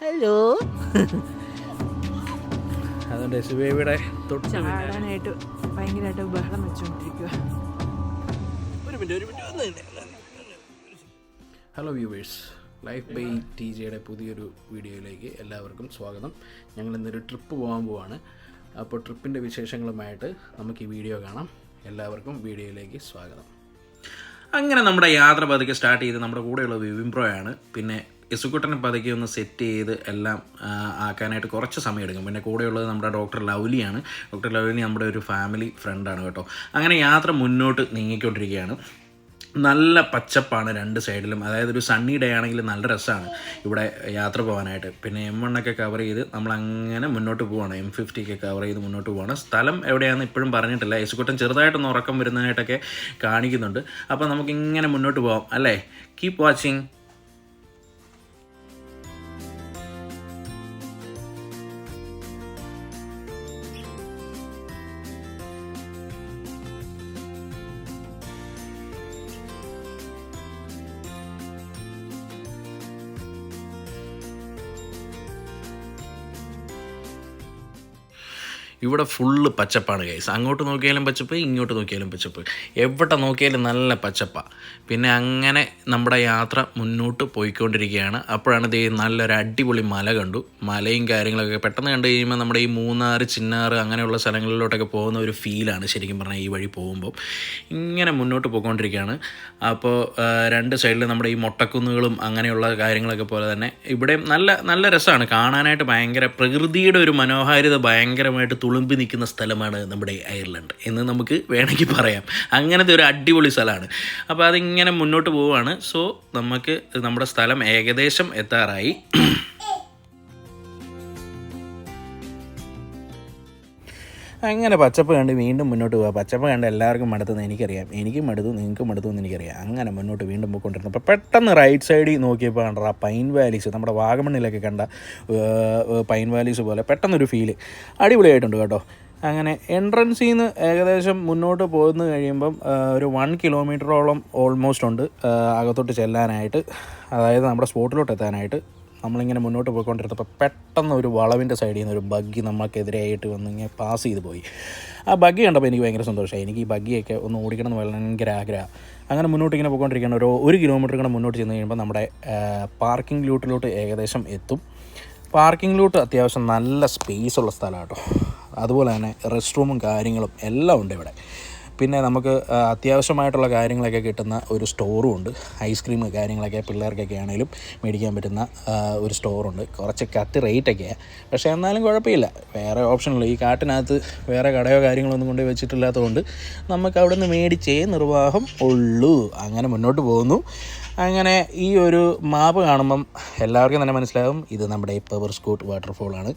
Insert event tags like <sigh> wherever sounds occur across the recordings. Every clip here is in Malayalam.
ഹലോ. അതുകൊണ്ട് എസ് തൊട്ട് പിന്നാലെ- ചാടാനായിട്ട് ഭയങ്കരമായിട്ട് ബഹളം വെച്ചുകൊണ്ടിരിക്കുക ഒരു മിനിറ്റ് ഒരു minute hello viewers life by T ജെയുടെ പുതിയൊരു വീഡിയോയിലേക്ക് എല്ലാവർക്കും സ്വാഗതം. ഞങ്ങൾ ഇന്നൊരു ട്രിപ്പ് പോകാൻ പോവാണ്. അപ്പോൾ ട്രിപ്പിന്റെ വിശേഷങ്ങളുമായിട്ട് നമുക്ക് ഈ വീഡിയോ കാണാം. എല്ലാവർക്കും വീഡിയോയിലേക്ക് സ്വാഗതം. അങ്ങനെ നമ്മുടെ യാത്ര പതുക്കെ സ്റ്റാർട്ട് ചെയ്ത് നമ്മുടെ കൂടെയുള്ള വിവിംപ്രോയാണ് പിന്നെ യസുക്കുട്ടനെ പതുക്കെ ഒന്ന് സെറ്റ് ചെയ്ത് എല്ലാം ആക്കാനായിട്ട് കുറച്ച് സമയം എടുക്കും. പിന്നെ കൂടെയുള്ളത് നമ്മുടെ ഡോക്ടർ ലൗലിയാണ്. ഡോക്ടർ ലൗലി നമ്മുടെ ഒരു ഫാമിലി ഫ്രണ്ടാണ് കേട്ടോ. അങ്ങനെ യാത്ര മുന്നോട്ട് നീങ്ങിക്കൊണ്ടിരിക്കുകയാണ്. നല്ല പച്ചപ്പാണ് രണ്ട് സൈഡിലും. അതായത് ഒരു സണ്ണി ഡേ ആണെങ്കിൽ നല്ല രസമാണ് ഇവിടെ യാത്ര പോകാനായിട്ട്. പിന്നെ എം വണ്ണൊക്കെ കവർ ചെയ്ത് നമ്മൾ അങ്ങനെ മുന്നോട്ട് പോവാണ്. എം ഫിഫ്റ്റി ഒക്കെ കവർ ചെയ്ത് മുന്നോട്ട് പോവാണ്. സ്ഥലം എവിടെയാണെന്ന് ഇപ്പോഴും പറഞ്ഞിട്ടില്ല. യേശുക്കുട്ടൻ ചെറുതായിട്ടൊന്ന് ഉറക്കം വരുന്നതായിട്ടൊക്കെ കാണിക്കുന്നുണ്ട്. അപ്പോൾ നമുക്കിങ്ങനെ മുന്നോട്ട് പോവാം അല്ലേ? കീപ് വാച്ചിങ് ഇവിടെ ഫുള്ള് പച്ചപ്പാണ് കൈസ് അങ്ങോട്ട് നോക്കിയാലും പച്ചപ്പ് ഇങ്ങോട്ട് നോക്കിയാലും പച്ചപ്പ്. എവിടെ നോക്കിയാലും നല്ല പച്ചപ്പാണ് പിന്നെ അങ്ങനെ നമ്മുടെ യാത്ര മുന്നോട്ട് പോയിക്കൊണ്ടിരിക്കുകയാണ്. അപ്പോഴാണ് ഇത് നല്ലൊരു അടിപൊളി മല കണ്ടു. മലയും കാര്യങ്ങളൊക്കെ പെട്ടെന്ന് കണ്ടു കഴിയുമ്പോൾ നമ്മുടെ ഈ മൂന്നാർ ചിന്നാർ അങ്ങനെയുള്ള സ്ഥലങ്ങളിലോട്ടൊക്കെ പോകുന്ന ഒരു ഫീലാണ് ശരിക്കും പറഞ്ഞാൽ ഈ വഴി പോകുമ്പോൾ ഇങ്ങനെ മുന്നോട്ട് പോയിക്കൊണ്ടിരിക്കുകയാണ്. അപ്പോൾ രണ്ട് സൈഡിൽ നമ്മുടെ ഈ മൊട്ടക്കുന്നുകളും അങ്ങനെയുള്ള കാര്യങ്ങളൊക്കെ പോലെ തന്നെ ഇവിടെ നല്ല നല്ല രസമാണ്. കാണാനായിട്ട് ഭയങ്കര പ്രകൃതിയുടെ ഒരു മനോഹാരിത ഭയങ്കരമായിട്ട് തുളുമ്പി നിൽക്കുന്ന സ്ഥലമാണ് നമ്മുടെ അയർലൻഡ് എന്ന് നമുക്ക് വേണമെങ്കിൽ പറയാം. അങ്ങനത്തെ ഒരു അടിപൊളി സ്ഥലമാണ്. അപ്പോൾ അതിങ്ങനെ മുന്നോട്ട് പോവുകയാണ്. സോ നമുക്ക് നമ്മുടെ സ്ഥലം ഏകദേശം എത്താറായി. അങ്ങനെ പച്ചപ്പ് കണ്ട് വീണ്ടും മുന്നോട്ട് പോവുക പച്ചപ്പ് കണ്ട് എല്ലാവർക്കും മടുത്തെന്ന് എനിക്കറിയാം. എനിക്കും മടുത്തു നിങ്ങൾക്കും മടുത്തു എന്ന് എനിക്കറിയാം. അങ്ങനെ മുന്നോട്ട് വീണ്ടും പോയിക്കൊണ്ടിരുന്നു. അപ്പോൾ പെട്ടെന്ന് റൈറ്റ് സൈഡിൽ നോക്കിയപ്പോൾ കണ്ട പൈൻ വാലീസ് നമ്മുടെ വാഗമണ്ണിലൊക്കെ കണ്ട പൈൻ വാലീസ് പോലെ പെട്ടെന്നൊരു ഫീൽ അടിപൊളിയായിട്ടുണ്ട് കേട്ടോ. അങ്ങനെ എൻട്രൻസിൽ നിന്ന് ഏകദേശം മുന്നോട്ട് പോകുന്നു കഴിയുമ്പം ഒരു വൺ കിലോമീറ്ററോളം ഓൾമോസ്റ്റ് ഉണ്ട്. അകത്തോട്ട് ചെല്ലാനായിട്ട് അതായത് നമ്മുടെ സ്പോട്ടിലോട്ട് എത്താനായിട്ട് നമ്മളിങ്ങനെ മുന്നോട്ട് പോയിക്കൊണ്ടിരുന്നപ്പോൾ പെട്ടെന്ന് ഒരു വളവിന്റെ സൈഡിൽ നിന്ന് ഒരു ബഗ്ഗി നമ്മൾക്കെതിരെയായിട്ട് വന്ന് ഇങ്ങനെ പാസ് ചെയ്ത് പോയി. ആ ബഗ്ഗി കണ്ടപ്പോൾ എനിക്ക് ഭയങ്കര സന്തോഷമായി. എനിക്ക് ഈ ബഗ്ഗിയൊക്കെ ഒന്ന് ഓടിക്കണം എന്ന് ഭയങ്കര ആഗ്രഹം. അങ്ങനെ മുന്നോട്ട് ഇങ്ങനെ പോയിക്കൊണ്ടിരിക്കുകയാണ്. ഒരു ഒരു കിലോമീറ്റർ കൂടെ മുന്നോട്ട് ചെന്ന് കഴിയുമ്പോൾ നമ്മുടെ പാർക്കിംഗ് ലൂട്ടിലോട്ട് ഏകദേശം എത്തും. പാർക്കിംഗ് ലൂട്ട് അത്യാവശ്യം നല്ല സ്പേസ് ഉള്ള സ്ഥലമാണ് കേട്ടോ അതുപോലെ തന്നെ റെസ്റ്റ് റൂമും കാര്യങ്ങളും എല്ലാം ഉണ്ട് ഇവിടെ. പിന്നെ നമുക്ക് അത്യാവശ്യമായിട്ടുള്ള കാര്യങ്ങളൊക്കെ കിട്ടുന്ന ഒരു സ്റ്റോറും ഉണ്ട്. ഐസ്ക്രീം കാര്യങ്ങളൊക്കെ പിള്ളേർക്കൊക്കെ ആണെങ്കിലും മേടിക്കാൻ പറ്റുന്ന ഒരു സ്റ്റോറുണ്ട് കുറച്ച് കത്ത് റേറ്റൊക്കെയാണ് പക്ഷേ എന്നാലും കുഴപ്പമില്ല. വേറെ ഓപ്ഷനില്ല ഈ കാട്ടിനകത്ത് വേറെ കടയോ കാര്യങ്ങളോ ഒന്നും കൊണ്ട് വെച്ചിട്ടില്ലാത്തതുകൊണ്ട് നമുക്ക് അവിടെ നിന്ന് മേടിച്ചേ നിർവാഹം ഉള്ളൂ. അങ്ങനെ മുന്നോട്ട് പോകുന്നു. അങ്ങനെ ഈ ഒരു മാപ്പ് കാണുമ്പം എല്ലാവർക്കും തന്നെ മനസ്സിലാകും ഇത് നമ്മുടെ പവർ സ്കൂട്ട് വാട്ടർഫോളാണ്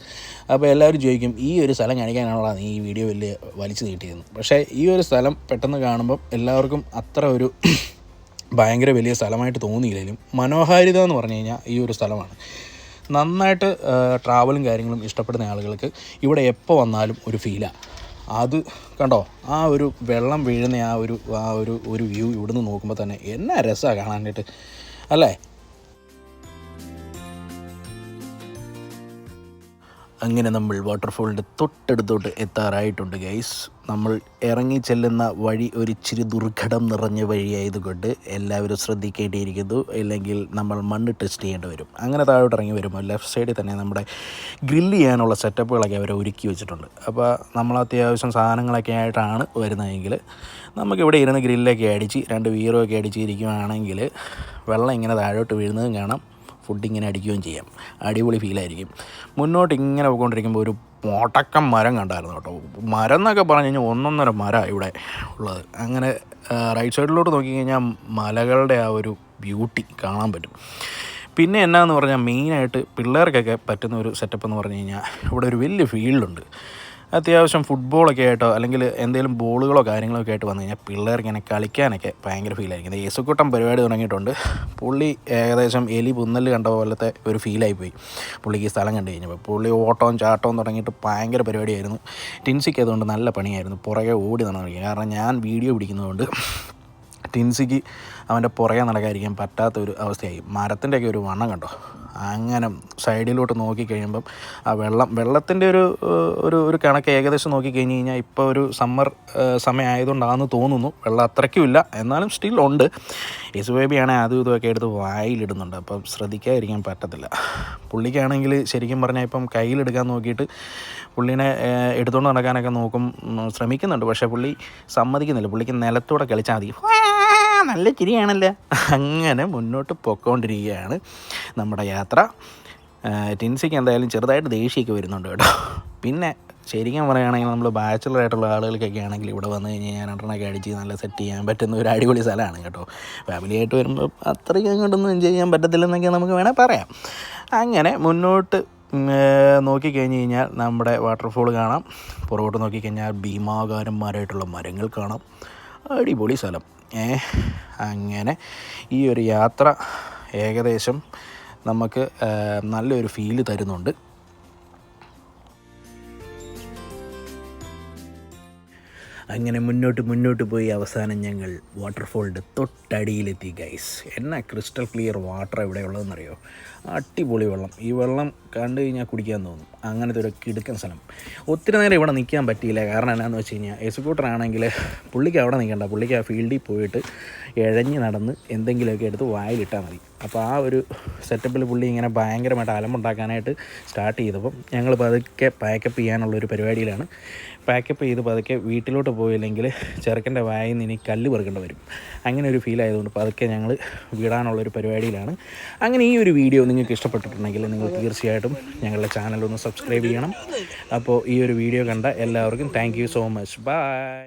അപ്പോൾ എല്ലാവരും ചോദിക്കും ഈ ഒരു സ്ഥലം കാണിക്കാനാണോ ഈ വീഡിയോ വലിയ വലിച്ചു നീട്ടിയിരുന്നു പക്ഷേ ഈ ഒരു സ്ഥലം പെട്ടെന്ന് കാണുമ്പം എല്ലാവർക്കും അത്ര ഒരു <clears throat> ഭയങ്കര വലിയ സ്ഥലമായിട്ട് തോന്നിയില്ലെങ്കിലും മനോഹാരിത എന്ന് പറഞ്ഞു കഴിഞ്ഞാൽ ഈ ഒരു സ്ഥലമാണ്. നന്നായിട്ട് ട്രാവലും കാര്യങ്ങളും ഇഷ്ടപ്പെടുന്ന ആളുകൾക്ക് ഇവിടെ എപ്പോൾ വന്നാലും ഒരു ഫീലാണ് അത് കണ്ടോ? ആ ഒരു വെള്ളം വീഴുന്ന ആ ഒരു ആ ഒരു ഒരു വ്യൂ ഇവിടുന്ന് നോക്കുമ്പോൾ തന്നെ എന്നാ രസമാണ് കാണാനായിട്ട്. അല്ലേ? അങ്ങനെ നമ്മൾ വാട്ടർഫോളിന്റെ തൊട്ടടുത്തോട്ട് എത്താറായിട്ടുണ്ട് ഗൈസ് നമ്മൾ ഇറങ്ങി ചെല്ലുന്ന വഴി ഒരിച്ചിരി ദുർഘടം നിറഞ്ഞ വഴിയായതുകൊണ്ട് എല്ലാവരും ശ്രദ്ധിക്കേണ്ടിയിരിക്കുന്നു. ഇല്ലെങ്കിൽ നമ്മൾ മണ്ണ് ടെസ്റ്റ് ചെയ്യേണ്ടി വരും. അങ്ങനെ താഴോട്ട് ഇറങ്ങി വരുമ്പോൾ ലെഫ്റ്റ് സൈഡിൽ തന്നെ നമ്മുടെ ഗ്രില്ല് ചെയ്യാനുള്ള സെറ്റപ്പുകളൊക്കെ അവർ ഒരുക്കി വെച്ചിട്ടുണ്ട്. അപ്പോൾ നമ്മൾ അത്യാവശ്യം സാധനങ്ങളൊക്കെ ആയിട്ടാണ് വരുന്നതെങ്കിൽ നമുക്കിവിടെ ഇരുന്ന് ഗ്രില്ലൊക്കെ അടിച്ച് രണ്ട് വീറൊക്കെ അടിച്ച് ഇരിക്കുകയാണെങ്കിൽ വെള്ളം ഇങ്ങനെ താഴോട്ട് വീഴുന്നതും കാണാം. ഫുഡ് ഇങ്ങനെ അടിക്കുകയും ചെയ്യാം. അടിപൊളി ഫീലായിരിക്കും മുന്നോട്ട് ഇങ്ങനെ പോയിക്കൊണ്ടിരിക്കുമ്പോൾ ഒരു മോട്ടക്കം മരം കണ്ടായിരുന്നു കേട്ടോ. മരം എന്നൊക്കെ പറഞ്ഞു കഴിഞ്ഞാൽ ഒന്നൊന്നര മരം ഇവിടെ ഉള്ളത്. അങ്ങനെ റൈറ്റ് സൈഡിലോട്ട് നോക്കിക്കഴിഞ്ഞാൽ മലകളുടെ ആ ഒരു ബ്യൂട്ടി കാണാൻ പറ്റും. പിന്നെ എന്നാന്ന് പറഞ്ഞാൽ മെയിനായിട്ട് പിള്ളേർക്കൊക്കെ പറ്റുന്ന ഒരു സെറ്റപ്പ് എന്ന് പറഞ്ഞു കഴിഞ്ഞാൽ ഇവിടെ ഒരു വലിയ ഫീൽഡുണ്ട് അത്യാവശ്യം ഫുട്ബോളൊക്കെ ആയിട്ടോ അല്ലെങ്കിൽ എന്തെങ്കിലും ബോളുകളോ കാര്യങ്ങളോ ഒക്കെ ആയിട്ട് വന്നു കഴിഞ്ഞാൽ പിള്ളേർക്ക് ഇങ്ങനെ കളിക്കാനൊക്കെ ഭയങ്കര ഫീലായിരിക്കും യേസുക്കൂട്ടം പരിപാടി തുടങ്ങിയിട്ടുണ്ട്. പുള്ളി ഏകദേശം എലി പുന്നൽ കണ്ട പോലത്തെ ഒരു ഫീലായി പോയി പുള്ളിക്ക് ഈ സ്ഥലം കണ്ടു കഴിഞ്ഞപ്പോൾ. പുള്ളി ഓട്ടവും ചാട്ടവും തുടങ്ങിയിട്ട് ഭയങ്കര പരിപാടിയായിരുന്നു. ടിൻസിക്ക് അതുകൊണ്ട് നല്ല പണിയായിരുന്നു. പുറകെ ഓടി നടന്നു കാരണം ഞാൻ വീഡിയോ പിടിക്കുന്നതുകൊണ്ട് ടിൻസിക്ക് അവന്റെ പുറകെ നടക്കാതിരിക്കാൻ പറ്റാത്ത ഒരു അവസ്ഥയായി. മരത്തിന്റെയൊക്കെ ഒരു വണ്ണം കണ്ടോ? അങ്ങനെ സൈഡിലോട്ട് നോക്കിക്കഴിയുമ്പം ആ വെള്ളം വെള്ളത്തിന്റെ ഒരു ഒരു ഒരു കണക്ക് ഏകദേശം നോക്കിക്കഴിഞ്ഞ് കഴിഞ്ഞാൽ ഇപ്പോൾ ഒരു സമ്മർ സമയമായതുകൊണ്ടാണെന്ന് തോന്നുന്നു. വെള്ളം അത്രയ്ക്കുമില്ല. എന്നാലും സ്റ്റിൽ ഉണ്ട്. യേശു ബേബിയാണെങ്കിൽ അതും ഇതുമൊക്കെ എടുത്ത് വായിലിടുന്നുണ്ട്. അപ്പം ശ്രദ്ധിക്കാതിരിക്കാൻ പറ്റത്തില്ല. പുള്ളിക്കാണെങ്കിൽ ശരിക്കും പറഞ്ഞാൽ ഇപ്പം കയ്യിലെടുക്കാൻ നോക്കിയിട്ട് പുള്ളീനെ എടുത്തുകൊണ്ട് നടക്കാനൊക്കെ നോക്കും ശ്രമിക്കുന്നുണ്ട്. പക്ഷേ പുള്ളി സമ്മതിക്കുന്നില്ല. പുള്ളിക്ക് നിലത്തൂടെ കളിച്ചാൽ മതി. നല്ല ചിരിയാണല്ലോ? അങ്ങനെ മുന്നോട്ട് പൊക്കോണ്ടിരിക്കുകയാണ് നമ്മുടെ യാത്ര. ടിൻസിക്ക് എന്തായാലും ചെറുതായിട്ട് ദേഷ്യമൊക്കെ വരുന്നുണ്ട് കേട്ടോ. പിന്നെ ശരിക്കും പറയുകയാണെങ്കിൽ നമ്മൾ ബാച്ചിലർ ആയിട്ടുള്ള ആളുകൾക്കൊക്കെ ആണെങ്കിൽ ഇവിടെ വന്നു കഴിഞ്ഞാൽ ഞാൻ രണ്ടെണ്ണമൊക്കെ അടിച്ച് നല്ല സെറ്റ് ചെയ്യാൻ പറ്റുന്ന ഒരു അടിപൊളി സ്ഥലമാണ് കേട്ടോ. ഫാമിലി ആയിട്ട് വരുമ്പോൾ അത്രയ്ക്ക് അങ്ങോട്ടൊന്നും എൻജോയ് ചെയ്യാൻ പറ്റത്തില്ലെന്നൊക്കെ നമുക്ക് വേണേൽ പറയാം. അങ്ങനെ മുന്നോട്ട് നോക്കിക്കഴിഞ്ഞ് കഴിഞ്ഞാൽ നമ്മുടെ വാട്ടർഫോൾ കാണാം. പുറകോട്ട് നോക്കിക്കഴിഞ്ഞാൽ ഭീമാകാരന്മാരായിട്ടുള്ള മരങ്ങൾ കാണാം. അടിപൊളി സ്ഥലം. അങ്ങനെ ഈ ഒരു യാത്ര ഏകദേശം നമുക്ക് നല്ലൊരു ഫീൽ തരുന്നുണ്ട്. അങ്ങനെ മുന്നോട്ട് മുന്നോട്ട് പോയി അവസാനം ഞങ്ങൾ വാട്ടർഫോളിന്റെ തൊട്ടടിയിലെത്തി ഗൈസ് എന്നാ ക്രിസ്റ്റൽ ക്ലിയർ വാട്ടർ ഇവിടെ ഉള്ളതെന്നറിയോ? അടിപൊളി വെള്ളം. ഈ വെള്ളം കണ്ടു കഴിഞ്ഞാൽ കുടിക്കാൻ തോന്നും. അങ്ങനത്തെ ഒരു കിടുക്കൻ സ്ഥലം. ഒത്തിരി നേരം ഇവിടെ നിൽക്കാൻ പറ്റിയില്ല. കാരണം എന്നാന്ന് വെച്ച് കഴിഞ്ഞാൽ എക്സിക്യൂട്ടർ ആണെങ്കിൽ പുള്ളിക്ക് അവിടെ നിൽക്കണ്ട. പുള്ളിക്ക് ആ ഫീൽഡിൽ പോയിട്ട് ഇഴഞ്ഞ് നടന്ന് എന്തെങ്കിലുമൊക്കെ എടുത്ത് വായിലിട്ടാൽ മതി. അപ്പോൾ ആ ഒരു സെറ്റപ്പിൽ പുള്ളി ഇങ്ങനെ ഭയങ്കരമായിട്ട് അലമ്പുണ്ടാക്കാനായിട്ട് സ്റ്റാർട്ട് ചെയ്തപ്പം ഞങ്ങൾ പതുക്കെ പാക്കപ്പ് ചെയ്യാനുള്ള ഒരു പരിപാടിയിലാണ്. പാക്കപ്പ് ചെയ്ത് പതുക്കെ വീട്ടിലോട്ട് പോയില്ലെങ്കിൽ ചെറുക്കന്റെ വായിൽ നിന്ന് ഇനി കല്ല് പെറുക്കേണ്ടി വരും. അങ്ങനെ ഒരു ഫീൽ ആയതുകൊണ്ട് പതുക്കെ ഞങ്ങൾ വിടാനുള്ള ഒരു പരിപാടിയിലാണ്. അങ്ങനെ ഈ ഒരു വീഡിയോ നിങ്ങൾക്ക് ഇഷ്ടപ്പെട്ടിട്ടുണ്ടെങ്കിൽ നിങ്ങൾ തീർച്ചയായിട്ടും ഞങ്ങളുടെ ചാനലൊന്ന് സബ്സ്ക്രൈബ് ചെയ്യണം. അപ്പോൾ ഈ ഒരു വീഡിയോ കണ്ട എല്ലാവർക്കും താങ്ക് സോ മച്ച് ബൈ